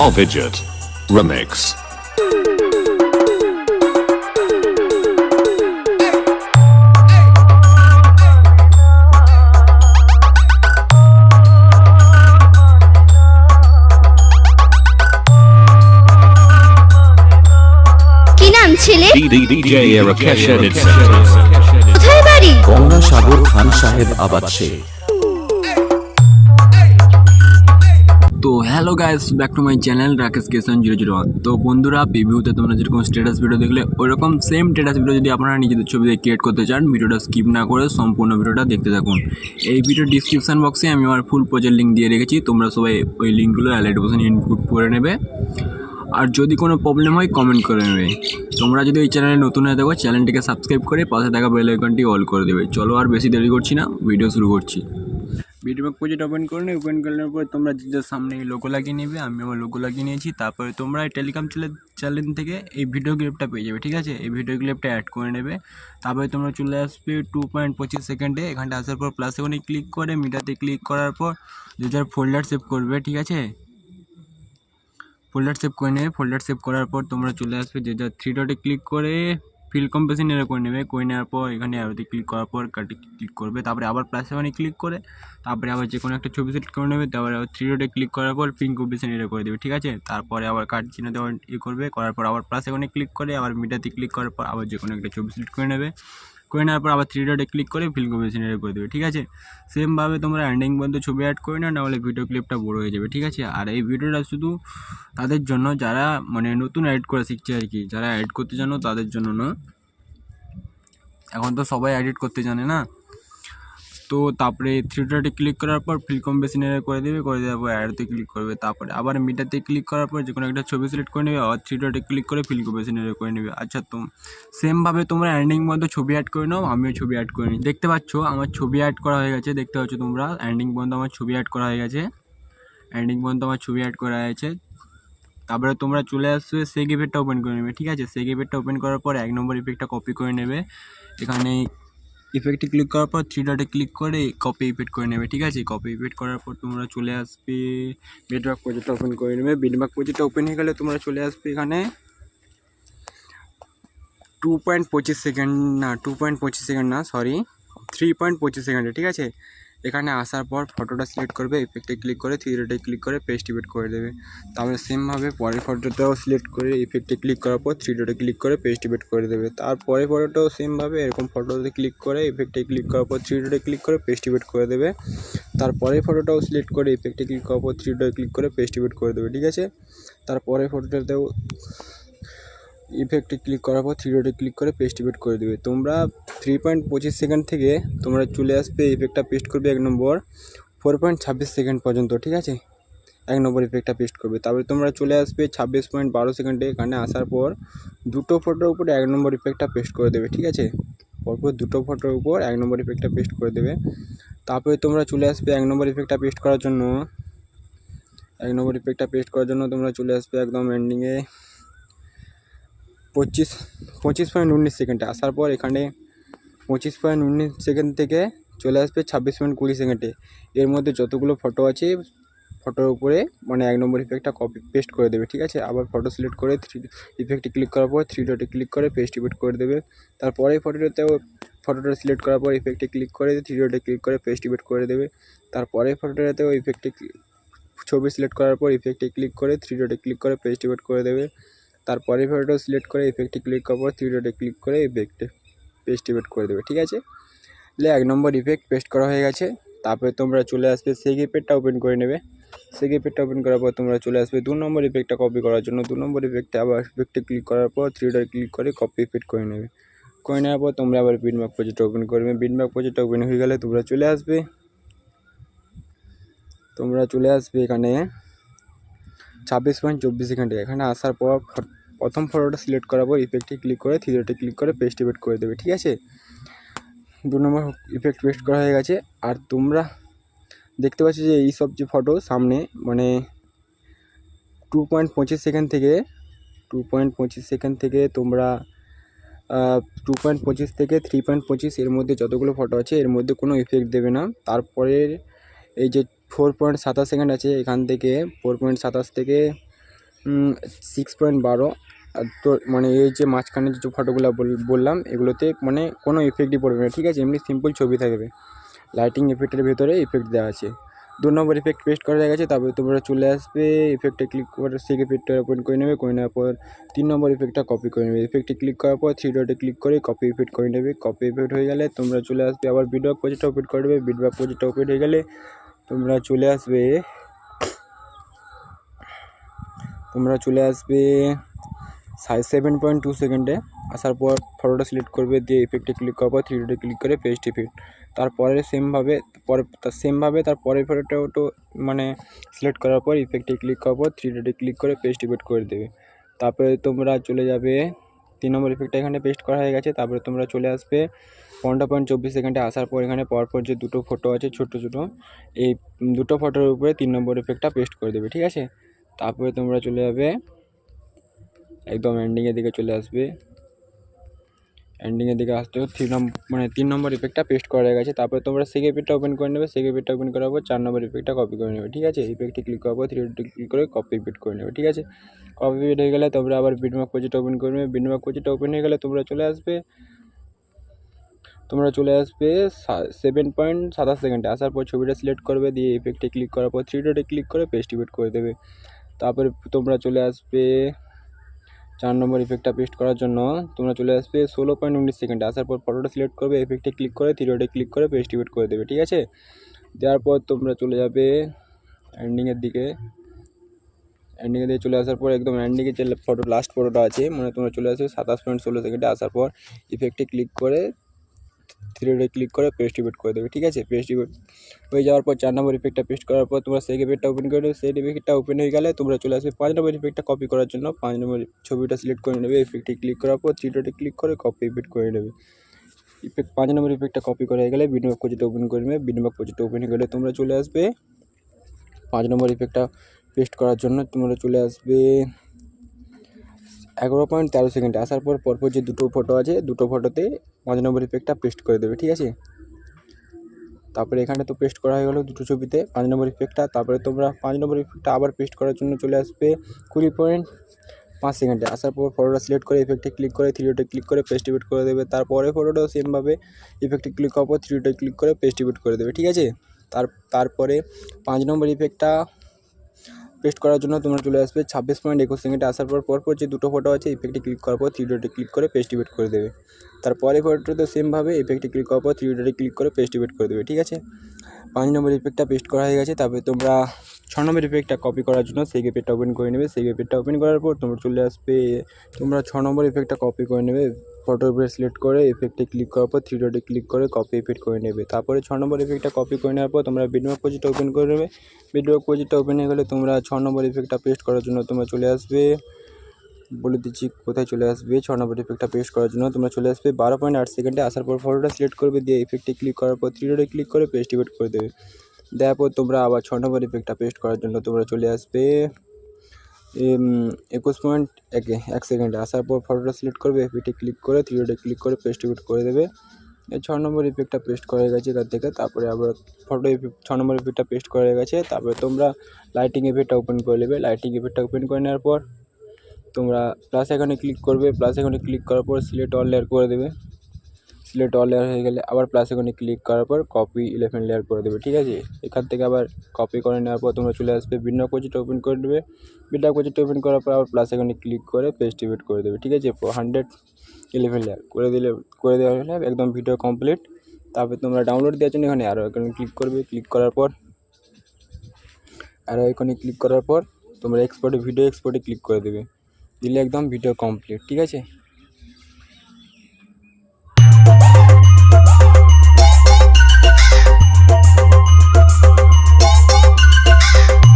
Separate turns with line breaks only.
Ovidget Remix.
ছেলে
DJ Rakesh Edit
কোথায় বাড়ি
গঙ্গাসাগর খান সাহেব আবাদ
তো hello guys back to my channel Rakesh কেশন zero zero one তো বন্ধুরা প্রিভিউতে তোমরা যেরকম স্ট্যাটাস ভিডিও দেখলে, ওইরকম সেম স্ট্যাটাস ভিডিও যদি আপনারা নিজেদের ছবিতে ক্রিয়েট করতে চান, ভিডিওটা স্কিপ না করে সম্পূর্ণ ভিডিওটা দেখতে থাকুন। এই ভিডিওর ডিসক্রিপশান বক্সে আমি আমার ফুল প্রজেক্ট লিঙ্ক দিয়ে রেখেছি, তোমরা সবাই ওই লিঙ্কগুলো অ্যালাইড বসে ইনপুট করে নেবে। আর যদি কোনো প্রবলেম হয় কমেন্ট করে নেবে। তোমরা যদি এই চ্যানেলে নতুন হয়ে থাকো চ্যানেলটিকে সাবস্ক্রাইব করে পাশে থাকা বেল আইকনটি অল করে দেবে। চলো আর বেশি দেরি করছি না ভিডিও শুরু করছি। ভিডিও প্রজেক্ট ওপেন করে নিই ওপেন করার পর তোমরা যে সামনে এই লোগো লাগিয়ে নেবে, আমি আমার লোগো লাগিয়ে নিয়েছি। তারপরে তোমরা এই টেলিগ্রাম চ্যানেল থেকে এই ভিডিও ক্লিপটা পেয়ে যাবে, ঠিক আছে? এই ভিডিও ক্লিপটা অ্যাড করে নেবে। তারপরে তোমরা চলে আসবে টু পয়েন্ট পঁচিশ সেকেন্ডে এখানটা আসার পর প্লাস এখানে ক্লিক করে মিটাতে ক্লিক করার পর যার ফোল্ডার সেভ করবে, ঠিক আছে? ফোল্ডার সেভ করে নেবে। ফোল্ডার সেভ করার পর তোমরা চলে আসবে যে যা থ্রি ডটে ক্লিক করে ফিল কম্পেশন এর করে নেবে, করে নেওয়ার পর এখানে আরোতে ক্লিক করার পর কাটি ক্লিক করবে, তারপরে আবার প্লাস সেভেনে ক্লিক করে, তারপরে আবার যে কোনো একটা ছবি সিলেক্ট করে নেবে, তারপরে আবার থ্রি ডটে ক্লিক করার পর পিঙ্ক কম্পেশন এর করে দেবে, ঠিক আছে? তারপরে আবার কাট দেওয়া ই করবে, করার পর আবার প্লাস সেভেনে ক্লিক করে, আবার মিটাতে ক্লিক করার পর আবার যে কোনো একটা ছবি সিলেক্ট করে নেবে। করে নেওয়ার পর আবার থ্রি ডটে ক্লিক করে ফিল কমিশন এর করে দেবে, ঠিক আছে? সেমভাবে তোমরা এন্ডিং পর্যন্ত ছবি অ্যাড করে নাও, নাহলে ভিডিও ক্লিপটা বড় হয়ে যাবে, ঠিক আছে? আর এই ভিডিওটা শুধু তাদের জন্য, যারা মানে নতুন অ্যাড করা শিখছে আর কি, যারা অ্যাড করতে জানো তাদের জন্য না এখন তো সবাই এডিট করতে জানে না? তো তারপরে থ্রি ডটে ক্লিক করার পর ফিল এর করে দেবে, করে দেওয়ার পর অ্যাডতে ক্লিক করবে। তারপরে আবার মিটাতে ক্লিক করার পর যে কোনো একটা ছবি সিলেক্ট করে নেবে, আবার থ্রি ডটে ক্লিক করে ফিল এর করে নেবে। আচ্ছা তো সেমভাবে তোমরা এন্ডিং পর্যন্ত ছবি অ্যাড করে নাও, আমিও ছবি অ্যাড করে নিই। দেখতে পাচ্ছ, আমার ছবি অ্যাড করা হয়ে গেছে, দেখতে পাচ্ছ তোমরা এন্ডিং পর্যন্ত আমার ছবি অ্যাড করা হয়ে গেছে। এন্ডিং পর্যন্ত আমার ছবি অ্যাড করা হয়েছে। তারপরে তোমরা চলে আসবে সেগ ইফেক্টটা ওপেন করে নেবে, ঠিক আছে? সেগ ইফেক্টটা ওপেন করার পর এক নম্বর ইফেক্টটা কপি করে নেবে। এখানে ইফেক্টে ক্লিক করার পর থ্রি ডটে ক্লিক করে কপি ইফেক্ট করে নেবে, ঠিক আছে? কপি ইফেক্ট করার পর তোমরা চলে আসবে বেডমার্ক প্রজেক্টটা ওপেন করে নেবে। বেডমার্ক প্রজেক্টটা ওপেন হয়ে গেলে তোমরা চলে আসবে এখানে। টু পয়েন্ট পঁচিশ সেকেন্ড না টু পয়েন্ট পঁচিশ সেকেন্ড না সরি থ্রি পয়েন্ট পঁচিশ সেকেন্ডে ঠিক আছে? এখানে আসার পর ফটোটা সিলেক্ট করবে ইফেক্টে ক্লিক করে থ্রি ডটে ক্লিক করে পেস্ট ইফেক্ট করে দেবে। তারপরে সেমভাবে পরের ফটোটাও সিলেক্ট করে ইফেক্টে ক্লিক করার পর থ্রি ডটে ক্লিক করে পেস্ট ইফেক্ট করে দেবে। তারপরে ফটোটাও সেমভাবে এরকম ফটোতে ক্লিক করে ইফেক্টে ক্লিক করার পর থ্রি ডটে ক্লিক করে পেস্ট ইফেক্ট করে দেবে। তারপরে ফটোটাও সিলেক্ট করে ইফেক্টে ক্লিক করার পর থ্রি ডটে ক্লিক করে পেস্ট ইফেক্ট করে দেবে, ঠিক আছে? তারপরে ফটোটাতেও ইফেক্টে ক্লিক করার পর থ্রি ডটে ক্লিক করে পেস্ট ইফেক্ট করে দেবে। তোমরা থ্রি পয়েন্ট পঁচিশ সেকেন্ড থেকে তোমরা চলে আসবে ইফেক্টটা পেস্ট করবে এক নম্বর ফোর পয়েন্ট ছাব্বিশ সেকেন্ড পর্যন্ত, ঠিক আছে? এক নম্বর ইফেক্টটা পেস্ট করবে। তারপরে তোমরা চলে আসবে ছাব্বিশ পয়েন্ট বারো সেকেন্ডে এখানে আসার পর দুটো ফটোর উপরে এক নম্বর ইফেক্টটা পেস্ট করে দেবে, ঠিক আছে? পরপর দুটো ফটোর উপর এক নম্বর ইফেক্টটা পেস্ট করে দেবে। তারপরে তোমরা চলে আসবে এক নম্বর ইফেক্টটা পেস্ট করার জন্য। এক নম্বর ইফেক্টটা পেস্ট করার জন্য তোমরা চলে আসবে একদম এন্ডিংয়ে পঁচিশ পঁচিশ পয়েন্ট উনিশ সেকেন্ডে আসার পর এখানে পঁচিশ পয়েন্ট উনিশ সেকেন্ড থেকে চলে আসবে ছাব্বিশ পয়েন্ট কুড়ি সেকেন্ডে এর মধ্যে যতগুলো ফটো আছে ফটোর উপরে মানে এক নম্বর ইফেক্টটা কপি পেস্ট করে দেবে, ঠিক আছে? আবার ফটো সিলেক্ট করে থ্রি ইফেক্টে ক্লিক করার পর থ্রি ডটে ক্লিক করে পেস্ট ইফেক্ট করে দেবে। তারপরে ফটোটাতেও ফটোটা সিলেক্ট করার পর ইফেক্টে ক্লিক করে থ্রি ডটে ক্লিক করে পেস্ট ইফেক্ট করে দেবে। তারপরে ফটোটাতেও ইফেক্টে ছবি সিলেক্ট করার পর ইফেক্টে ক্লিক করে থ্রি ডটে ক্লিক করে পেস্ট ইফেক্ট করে দেবে। তারপরে ফটোটা সিলেক্ট করে ইফেক্টে ক্লিক করার পর থ্রি ডটে ক্লিক করে ইফেক্টে পেস্ট ইফেক্ট করে দেবে, ঠিক আছে? তাহলে এক নম্বর ইফেক্ট পেস্ট করা হয়ে গেছে। তারপরে তোমরা চলে আসবে সেই ইফেক্টটা ওপেন করে নেবে। সেই ইফেক্টটা ওপেন করার পর তোমরা চলে আসবে দু নম্বর ইফেক্টটা কপি করার জন্য। দু নম্বর ইফেক্টে আবার ইফেক্টে ক্লিক করার পর থ্রি ডট ক্লিক করে কপি ইফেক্ট করে নেবে। করে নেওয়ার পর তোমরা আবার বিনম্যাক প্রজেক্টটা ওপেন করবে বিনম্যাক প্রজেক্টটা ওপেন হয়ে গেলে তোমরা চলে আসবে। তোমরা চলে আসবে এখানে ছাব্বিশ পয়েন্ট চব্বিশ সেকেন্ডে। এখানে আসার পর প্রথম ফটোটা সিলেক্ট করার পর ইফেক্টে ক্লিক করে থ্রি ডটে ক্লিক করে পেস্ট ইফেক্ট করে দেবে, ঠিক আছে? দু নম্বর ইফেক্ট পেস্ট করা হয়ে গেছে। আর তোমরা দেখতে পাচ্ছ যে এই সব যে ফটো সামনে মানে টু পয়েন্ট পঁচিশ সেকেন্ড থেকে টু পয়েন্ট পঁচিশ সেকেন্ড থেকে তোমরা টু পয়েন্ট পঁচিশ থেকে থ্রি পয়েন্ট পঁচিশ এর মধ্যে যতগুলো ফটো আছে, এর মধ্যে কোনো ইফেক্ট দেবে না। তারপরে এই যে ফোর পয়েন্ট সাতাশ সেকেন্ড আছে, এখান থেকে ফোর পয়েন্ট সাতাশ থেকে সিক্স পয়েন্ট বারো। তো মানে এই যে মাঝখানে যে ফটোগুলো বললাম, এগুলোতে মানে কোনো ইফেক্টই পড়বে না, ঠিক আছে? এমনি সিম্পল ছবি থাকবে। লাইটিং এফেক্টের ভেতরে ইফেক্ট দেওয়া আছে। দু নম্বর ইফেক্ট পেস্ট করা হয়ে গেছে, তারপরে তোমরা চলে আসবে ইফেক্টে ক্লিক করে সেই ইফেক্টটা ওপেন করে নেবে, করে নেওয়ার পর তিন নম্বর ইফেক্টটা কপি করে নেবে। ইফেক্টে ক্লিক করার পর থ্রি ডটে ক্লিক করে কপি ইফেক্ট করে নেবে। কপি ইফেক্ট হয়ে গেলে তোমরা চলে আসবে, আবার বিডব্যাক প্রজেক্টটা ওপেন করে নেবে বিডব্যাক প্রজেক্টটা ওপেন হয়ে গেলে তোমরা চলে আসবে। তোমরা চলে আসবে সাড়ে সেভেন পয়েন্ট টু সেকেন্ডে আসার পর ফটোটা সিলেক্ট করবে, দিয়ে ইফেক্টে ক্লিক করার পর থ্রি ডটে ক্লিক করে পেস্ট ইফেক্ট তারপরে সেমভাবে পরে সেমভাবে তার পরের ফটোটাও তো মানে সিলেক্ট করার পর ইফেক্টে ক্লিক করার পর থ্রি ডটে ক্লিক করে পেস্ট ইফেক্ট করে দেবে। তারপরে তোমরা চলে যাবে, তিন নম্বর ইফেক্টটা এখানে পেস্ট করা হয়ে গেছে। তারপরে তোমরা চলে আসবে পনেরো পয়েন্ট চব্বিশ সেকেন্ডে আসার পর এখানে পরপর যে দুটো ফটো আছে, ছোটো ছোটো, এই দুটো ফটোর উপরে তিন নম্বর ইফেক্টটা পেস্ট করে দেবে, ঠিক আছে? তারপরে তোমরা চলে যাবে, একদম এন্ডিংয়ের দিকে চলে আসবে। এন্ডিংয়ের দিকে আসতে থ্রি নম্বর মানে তিন নম্বর ইফেক্টটা পেস্ট করা হয়ে গেছে। তারপরে তোমরা সেকে ইফেক্টটা ওপেন করে নেবে সেকে ইফেক্টটা ওপেন করার পর চার নম্বর ইফেক্টটা কপি করে নেবে, ঠিক আছে? ইফেক্টে ক্লিক করার পর থ্রি ক্লিক করে কপি ইফেক্ট করে নেবে, ঠিক আছে? কপি ইফেক্ট হয়ে গেলে তোমরা আবার বিটমার্ক প্রজেক্ট ওপেন করে নেবে। বিটমার্ক প্রজেক্ট ওপেন হয়ে গেলে তোমরা চলে আসবে। তোমরা চলে আসবে সেভেন পয়েন্ট সাতাশ সেকেন্ডে আসার পর ছবিটা সিলেক্ট করবে, দিয়ে ইফেক্টে ক্লিক করার পর থ্রি ডটে ক্লিক করে পেস্ট ইফেক্ট করে দেবে। তারপরে তোমরা চলে আসবে চার নম্বর ইফেক্টটা পেস্ট করার জন্য। তোমরা চলে আসবে ষোলো পয়েন্ট উনিশ সেকেন্ডে আসার পর ফটোটা সিলেক্ট করবে এফেক্টে ক্লিক করে থ্রি ডটে ক্লিক করে পেস্ট ইফেক্ট করে দেবে, ঠিক আছে? দেওয়ার পর তোমরা চলে যাবে এন্ডিংয়ের দিকে। এন্ডিংয়ে দিয়ে চলে আসার পর একদম এন্ডিংয়ে যে ফটো লাস্ট ফটোটা আছে মানে তোমরা চলে আসবে সাতাশ পয়েন্ট ষোলো সেকেন্ডে আসার পর ইফেক্টে ক্লিক করে থ্রি ডটে ক্লিক করে পেস্ট ইফেক্ট করে দেবে, ঠিক আছে? পেস্ট ইফেক্ট হয়ে যাওয়ার পর চার নম্বর ইফেক্টটা পেস্ট করার পর তোমরা সেই ইফেক্টটা ওপেন করে নেবে, সেই ইফেক্টটা ওপেন হয়ে গেলে তোমরা চলে আসবে পাঁচ নম্বর ইফেক্টটা কপি করার জন্য। পাঁচ নম্বর ছবিটা সিলেক্ট করে নেবে ইফেক্টে ক্লিক করার পর থ্রি ডটে ক্লিক করে কপি ইফেক্ট করে নেবে। ইফেক্ট পাঁচ নম্বর ইফেক্টটা কপি করা হয়ে গেলে বিনিয়োগ প্রজেক্ট ওপেন করে নেবে, বিনিয়োগ প্রজেক্ট ওপেন হয়ে গেলে তোমরা চলে আসবে। পাঁচ নম্বর ইফেক্টটা পেস্ট করার জন্য তোমরা চলে আসবে। এগারো পয়েন্ট তেরো সেকেন্ডে আসার পর পরপর যে দুটো ফটো আছে, দুটো ফটোতে পাঁচ নম্বর ইফেক্টটা পেস্ট করে দেবে, ঠিক আছে? তারপরে এখানে তো পেস্ট করা হয়ে গেলো দুটো ছবিতে পাঁচ নম্বর ইফেক্টটা তারপরে তোমরা পাঁচ নম্বর ইফেক্টটা আবার পেস্ট করার জন্য চলে আসবে কুড়ি পয়েন্ট পাঁচ সেকেন্ডে। আসার পর ফটোটা সিলেক্ট করে ইফেক্টে ক্লিক করে থ্রি ডটে ক্লিক করে পেস্ট করে দেবে। তারপরে ফটোটাও সেমভাবে ইফেক্টে ক্লিক করার পর থ্রি ডটে ক্লিক করে পেস্ট করে দেবে, ঠিক আছে? তার, তারপরে পাঁচ নম্বর ইফেক্টটা পেস্ট করার জন্য তোমরা চলে আসবে। ছাব্বিশ পয়েন্ট একুশ সেকেন্ডে আসার পর পরপর যে দুটো ফটো আছে ইফেক্টে ক্লিক করার পর থ্রি ডটে ক্লিক করে পেস্ট ইভেট করে দেবে। তারপরে ফটোটা তো সেমভাবে ইফেক্টে ক্লিক করার পর থ্রি ডটে ক্লিক করে পেস্ট ইভেট করে দেবে, ঠিক আছে? পাঁচ নম্বর ইফেক্টটা পেস্ট করা হয়ে গেছে, তারপরে তোমরা ছ নম্বর ইফেক্টটা কপি করার জন্য সেই ইফেক্টটা ওপেন করে নেবে। সেই ইফেক্টটা ওপেন করার পর তোমরা চলে আসবে, তোমরা ছ নম্বর ইফেক্টটা কপি করে নেবে। ফটোর উপরে সিলেক্ট করে ইফেক্টে ক্লিক করার পর থ্রি ডটে ক্লিক করে কপি ইফেক্ট করে নেবে। তারপরে ছ নম্বর ইফেক্টটা কপি করে নেওয়ার পর তোমরা বিডমার্ক প্রজেক্টটা ওপেন করে নেবে। বিডমার্ক প্রজেক্টটা ওপেন হয়ে গেলে তোমরা ছ নম্বর ইফেক্টটা পেস্ট করার জন্য তোমরা চলে আসবে। বলে দিচ্ছি, কোথায় চলে আসবে? ছ নম্বর ইফেক্টটা পেস্ট করার জন্য তোমরা চলে আসবে বারো পয়েন্ট আট সেকেন্ডে আসার পর ফটোটা সিলেক্ট করবে, দিয়ে ইফেক্টে ক্লিক করার পর থ্রি ডটে ক্লিক করে পেস্ট ইফেক্ট করে দেবে। দেওয়ার পর তোমরা আবার ছ নম্বর ইফেক্টটা পেস্ট করার জন্য তোমরা চলে আসবে। একুশ পয়েন্ট একে, এক সেকেন্ডে আসার পর ফটোটা সিলেক্ট করবে ইফেক্টে ক্লিক করে থ্রি ডটে ক্লিক করে পেস্ট ইফেক্ট করে দেবে। এই ছ নম্বর ইফেক্টটা পেস্ট করা গেছে এখান থেকে। তারপরে আবার ফটো ইফেক্ট ছ নম্বর ইফেক্টটা পেস্ট করা হয়ে গেছে। তারপরে তোমরা লাইটিং ইফেক্টটা ওপেন করে নেবে। লাইটিং ইফেক্টটা ওপেন করে নেওয়ার পর তোমরা প্লাস এখানে ক্লিক করবে প্লাস এখানে ক্লিক করার পর সিলেক্ট অল লেয়ার করে দেবে। সিলেক্ট অল লেয়ার হয়ে গেলে আবার প্লাস এখানে ক্লিক করার পর কপি ইলেভেন লেয়ার করে দেবে, ঠিক আছে? এখান থেকে আবার কপি করে নেওয়ার পর তোমরা চলে আসবে বিন্ডো প্রজেক্ট ওপেন করে দেবে। বিন্ডো প্রজেক্ট ওপেন করার পর আবার প্লাস এখানে ক্লিক করে পেস্ট ইভেট করে দেবে, ঠিক আছে? হান্ড্রেড ইলেভেন লেয়ার করে দিলে, করে দেওয়া হলে একদম ভিডিও কমপ্লিট তারপর তোমরা ডাউনলোড দেওয়ার জন্য এখানে আরও এখানে ক্লিক করবে ক্লিক করার পর আরও এখানে ক্লিক করার পর তোমরা এক্সপোর্টে ভিডিও এক্সপোর্টে ক্লিক করে দেবে। দিলে একদম ভিডিও কমপ্লিট ঠিক আছে?